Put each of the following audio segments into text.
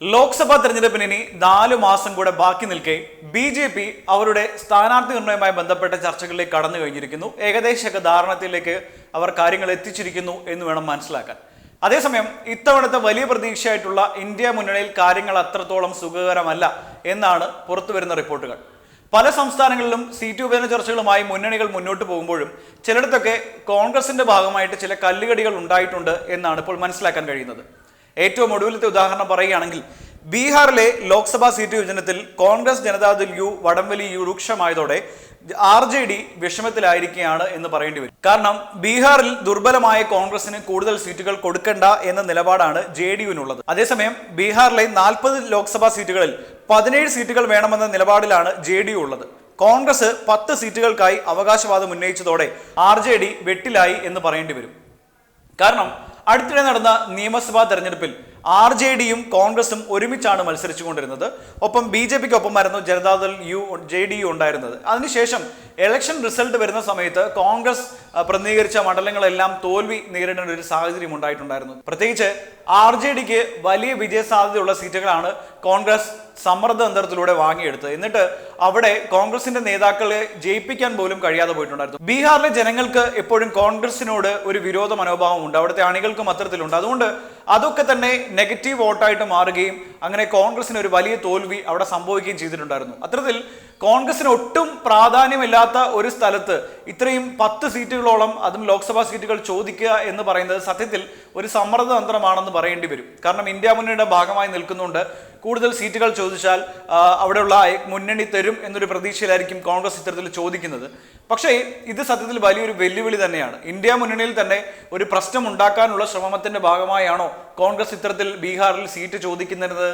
ലോക്സഭാ തെരഞ്ഞെടുപ്പിന് ഇനി നാലു മാസം കൂടെ ബാക്കി നിൽക്കെ ബി ജെ പി അവരുടെ സ്ഥാനാർത്ഥി നിർണയവുമായി ബന്ധപ്പെട്ട ചർച്ചകളിലേക്ക് കടന്നു കഴിഞ്ഞിരിക്കുന്നു. ഏകദേശമൊക്കെ ധാരണത്തിലേക്ക് അവർ കാര്യങ്ങൾ എത്തിച്ചിരിക്കുന്നു എന്ന് വേണം മനസ്സിലാക്കാൻ. അതേസമയം ഇത്തവണത്തെ വലിയ പ്രതീക്ഷയായിട്ടുള്ള ഇന്ത്യ മുന്നണിയിൽ കാര്യങ്ങൾ അത്രത്തോളം സുഖകരമല്ല എന്നാണ് പുറത്തുവരുന്ന റിപ്പോർട്ടുകൾ. പല സംസ്ഥാനങ്ങളിലും സീറ്റ് വിഭജന ചർച്ചകളുമായി മുന്നണികൾ മുന്നോട്ട് പോകുമ്പോഴും ചിലയിടത്തൊക്കെ കോൺഗ്രസിന്റെ ഭാഗമായിട്ട് ചില കല്ലുകടികൾ ഉണ്ടായിട്ടുണ്ട് എന്നാണ് ഇപ്പോൾ മനസ്സിലാക്കാൻ കഴിയുന്നത്. ഏറ്റവും ഒടുവിലത്തെ ഉദാഹരണം പറയുകയാണെങ്കിൽ ബീഹാറിലെ ലോക്സഭാ സീറ്റ് വിഭജനത്തിൽ കോൺഗ്രസ് ജനതാദൾ യു വടംവലി യു രൂക്ഷമായതോടെ ആർ ജെ ഡി വിഷമത്തിലായിരിക്കുകയാണ് എന്ന് പറയേണ്ടി വരും. കാരണം ബീഹാറിൽ ദുർബലമായ കോൺഗ്രസിന് കൂടുതൽ സീറ്റുകൾ കൊടുക്കണ്ട എന്ന നിലപാടാണ് ജെ ഡി യുവിനുള്ളത്. അതേസമയം ബീഹാറിലെ നാൽപ്പത് ലോക്സഭാ സീറ്റുകളിൽ പതിനേഴ് സീറ്റുകൾ വേണമെന്ന നിലപാടിലാണ് ജെ ഡി യു ഉള്ളത് കോൺഗ്രസ് പത്ത് സീറ്റുകൾക്കായി അവകാശവാദം ഉന്നയിച്ചതോടെ ആർ ജെ ഡി വെട്ടിലായി എന്ന് പറയേണ്ടി വരും. കാരണം അടുത്തിടെ നടന്ന നിയമസഭാ തെരഞ്ഞെടുപ്പിൽ ആർ ജെ ഡിയും കോൺഗ്രസും ഒരുമിച്ചാണ് മത്സരിച്ചുകൊണ്ടിരുന്നത്. ഒപ്പം B J പിക്കൊപ്പമായിരുന്നു Janata Dal U J D U ഉണ്ടായിരുന്നത്. അതിനുശേഷം ഇലക്ഷൻ റിസൾട്ട് വരുന്ന സമയത്ത് കോൺഗ്രസ് പ്രതിനിധീകരിച്ച മണ്ഡലങ്ങളെല്ലാം തോൽവി നേരിടേണ്ട ഒരു സാഹചര്യം ഉണ്ടായിട്ടുണ്ടായിരുന്നു. പ്രത്യേകിച്ച് ആർ ജെ ഡിക്ക് വലിയ വിജയസാധ്യതയുള്ള സീറ്റുകളാണ് കോൺഗ്രസ് സമ്മർദ്ദതന്ത്രത്തിലൂടെ വാങ്ങിയെടുത്തത്. എന്നിട്ട് അവിടെ കോൺഗ്രസിന്റെ നേതാക്കളെ ജയിപ്പിക്കാൻ പോലും കഴിയാതെ പോയിട്ടുണ്ടായിരുന്നു. ബീഹാറിലെ ജനങ്ങൾക്ക് എപ്പോഴും കോൺഗ്രസിനോട് ഒരു വിരോധ മനോഭാവം ഉണ്ട്. അവിടുത്തെ അണികൾക്കും അത്തരത്തിലുണ്ട്. അതുകൊണ്ട് അതൊക്കെ തന്നെ നെഗറ്റീവ് വോട്ടായിട്ട് മാറുകയും അങ്ങനെ കോൺഗ്രസിന് ഒരു വലിയ തോൽവി അവിടെ സംഭവിക്കുകയും ചെയ്തിട്ടുണ്ടായിരുന്നു. അത്തരത്തിൽ കോൺഗ്രസിന് ഒട്ടും പ്രാധാന്യമില്ലാത്ത ഒരു സ്ഥലത്ത് ഇത്രയും പത്ത് സീറ്റുകളോളം അതും ലോക്സഭാ സീറ്റുകൾ ചോദിക്കുക എന്ന് പറയുന്നത് സത്യത്തിൽ ഒരു സമ്മർദ്ദ തന്ത്രമാണെന്ന് പറയേണ്ടി വരും. കാരണം ഇന്ത്യ മുന്നണിയുടെ ഭാഗമായി നിൽക്കുന്നുണ്ട്. കൂടുതൽ സീറ്റുകൾ ചോദിച്ചാൽ അവിടെയുള്ള മുന്നണി തരും എന്നൊരു പ്രതീക്ഷയിലായിരിക്കും കോൺഗ്രസ് ഇത്തരത്തിൽ ചോദിക്കുന്നത്. പക്ഷേ ഇത് സത്യത്തിൽ വലിയൊരു വെല്ലുവിളി തന്നെയാണ്. ഇന്ത്യ മുന്നണിയിൽ തന്നെ ഒരു പ്രശ്നം ഉണ്ടാക്കാനുള്ള ശ്രമത്തിന്റെ ഭാഗമായാണോ കോൺഗ്രസ് ഇത്തരത്തിൽ ബീഹാറിൽ സീറ്റ് ചോദിക്കുന്നത്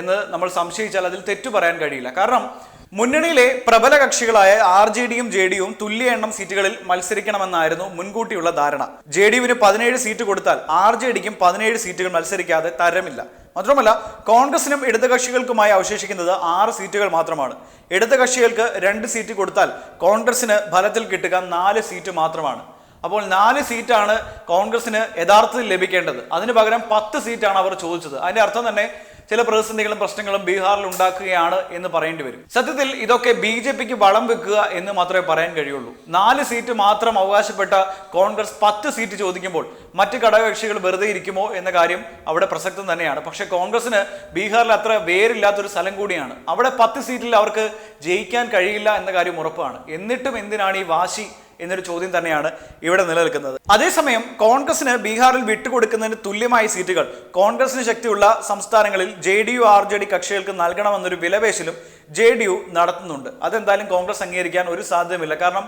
എന്ന് നമ്മൾ സംശയിച്ചാൽ അതിൽ തെറ്റു പറയാൻ കഴിയില്ല. കാരണം മുന്നണിയിലെ പ്രബല കക്ഷികളായ ആർ ജെ ഡിയും ജെ ഡിയും തുല്യ എണ്ണം സീറ്റുകളിൽ മത്സരിക്കണമെന്നായിരുന്നു മുൻകൂട്ടിയുള്ള ധാരണ. ജെ ഡി യുവിന് പതിനേഴ് സീറ്റ് കൊടുത്താൽ ആർ ജെ ഡിക്കും പതിനേഴ് സീറ്റുകൾ മത്സരിക്കാതെ തരമില്ല. മാത്രമല്ല കോൺഗ്രസിനും ഇടത് കക്ഷികൾക്കുമായി അവശേഷിക്കുന്നത് ആറ് സീറ്റുകൾ മാത്രമാണ്. ഇടത് കക്ഷികൾക്ക് രണ്ട് സീറ്റ് കൊടുത്താൽ കോൺഗ്രസിന് ഫലത്തിൽ കിട്ടുക നാല് സീറ്റ് മാത്രമാണ്. അപ്പോൾ നാല് സീറ്റാണ് കോൺഗ്രസിന് യഥാർത്ഥത്തിൽ ലഭിക്കേണ്ടത്. അതിന് പകരം പത്ത് സീറ്റാണ് അവർ ചോദിച്ചത്. അതിന്റെ അർത്ഥം തന്നെ ചില പ്രതിസന്ധികളും പ്രശ്നങ്ങളും ബീഹാറിൽ ഉണ്ടാക്കുകയാണ് എന്ന് പറയേണ്ടി വരും. സത്യത്തിൽ ഇതൊക്കെ ബി ജെ പിക്ക് വളം വെക്കുക എന്ന് മാത്രമേ പറയാൻ കഴിയുള്ളൂ. നാല് സീറ്റ് മാത്രം അവകാശപ്പെട്ട കോൺഗ്രസ് പത്ത് സീറ്റ് ചോദിക്കുമ്പോൾ മറ്റ് ഘടകകക്ഷികൾ വെറുതെ ഇരിക്കുമോ എന്ന കാര്യം അവിടെ പ്രസക്തം തന്നെയാണ്. പക്ഷേ കോൺഗ്രസിന് ബീഹാറിൽ അത്ര വേരില്ലാത്തൊരു സ്ഥലം കൂടിയാണ്. അവിടെ പത്ത് സീറ്റിൽ അവർക്ക് ജയിക്കാൻ കഴിയില്ല എന്ന കാര്യം ഉറപ്പാണ്. എന്നിട്ടും എന്തിനാണ് ഈ വാശി എന്നൊരു ചോദ്യം തന്നെയാണ് ഇവിടെ നിലനിൽക്കുന്നത്. അതേസമയം കോൺഗ്രസിന് ബീഹാറിൽ വിട്ടുകൊടുക്കുന്നതിന് തുല്യമായ സീറ്റുകൾ കോൺഗ്രസിന് ശക്തിയുള്ള സംസ്ഥാനങ്ങളിൽ J D U R J D കക്ഷികൾക്ക് നൽകണമെന്നൊരു വിലപേശലും ജെ ഡി യു നടത്തുന്നുണ്ട്. അതെന്തായാലും കോൺഗ്രസ് അംഗീകരിക്കാൻ ഒരു സാധ്യതയുമില്ല. കാരണം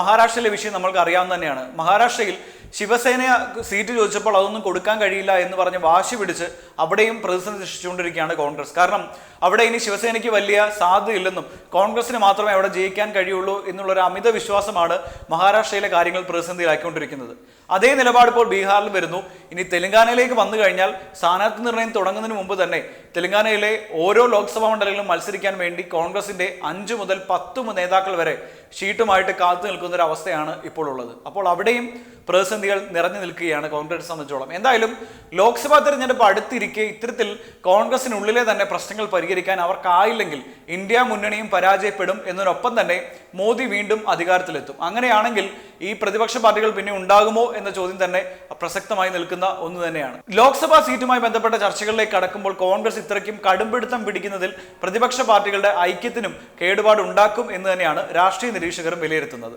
മഹാരാഷ്ട്രയിലെ വിഷയം നമ്മൾക്ക് അറിയാവുന്ന തന്നെയാണ് മഹാരാഷ്ട്രയിൽ ശിവസേന സീറ്റ് ചോദിച്ചപ്പോൾ അതൊന്നും കൊടുക്കാൻ കഴിയില്ല എന്ന് പറഞ്ഞ് വാശി പിടിച്ച് അവിടെയും പ്രതിസന്ധി സൃഷ്ടിച്ചുകൊണ്ടിരിക്കുകയാണ് കോൺഗ്രസ്. കാരണം അവിടെ ഇനി ശിവസേനയ്ക്ക് വലിയ സാധ്യതയില്ലെന്നും കോൺഗ്രസിന് മാത്രമേ അവിടെ ജയിക്കാൻ കഴിയുള്ളൂ എന്നുള്ളൊരു അമിത വിശ്വാസമാണ് മഹാരാഷ്ട്രയിലെ കാര്യങ്ങൾ പ്രതിസന്ധിയിലാക്കിക്കൊണ്ടിരിക്കുന്നത്. അതേ നിലപാട് ഇപ്പോൾ ബീഹാറിൽ വരുന്നു. ഇനി തെലങ്കാനയിലേക്ക് വന്നു കഴിഞ്ഞാൽ സ്ഥാനാർത്ഥി നിർണയം തുടങ്ങുന്നതിന് മുമ്പ് തന്നെ തെലങ്കാനയിലെ ഓരോ ലോക്സഭാ മണ്ഡലങ്ങളിലും മത്സരിക്കാൻ വേണ്ടി കോൺഗ്രസിന്റെ അഞ്ചു മുതൽ പത്ത് നേതാക്കൾ വരെ ഷീട്ടുമായിട്ട് കാത്തു നിൽക്കുന്ന ഒരു അവസ്ഥയാണ് ഇപ്പോൾ ഉള്ളത്. അപ്പോൾ അവിടെയും പ്രതിസന്ധികൾ നിറഞ്ഞു നിൽക്കുകയാണ് കോൺഗ്രസ് സംബന്ധിച്ചോളം. എന്തായാലും ലോക്സഭാ തെരഞ്ഞെടുപ്പ് അടുത്തിരിക്കെ ഇത്തരത്തിൽ കോൺഗ്രസിനുള്ളിലെ തന്നെ പ്രശ്നങ്ങൾ പരിഹരിക്കാൻ അവർക്കായില്ലെങ്കിൽ ഇന്ത്യ മുന്നണിയും പരാജയപ്പെടും എന്നതിനൊപ്പം തന്നെ മോദി വീണ്ടും അധികാരത്തിലെത്തും. അങ്ങനെയാണെങ്കിൽ ഈ പ്രതിപക്ഷ പാർട്ടികൾ പിന്നെ ഉണ്ടാകുമോ എന്ന ചോദ്യം തന്നെ പ്രസക്തമായി നിൽക്കുന്ന ഒന്ന് തന്നെയാണ്. ലോക്സഭാ സീറ്റുമായി ബന്ധപ്പെട്ട ചർച്ചകളിലേക്ക് കടക്കുമ്പോൾ കോൺഗ്രസ് ഇത്രയ്ക്കും കടുംപിടുത്തം പിടിക്കുന്നതിൽ പ്രതിപക്ഷ പാർട്ടികളുടെ ഐക്യത്തിനും കേടുപാടുണ്ടാക്കും എന്ന് തന്നെയാണ് രാഷ്ട്രീയ നിരീക്ഷകരും വിലയിരുത്തുന്നത്.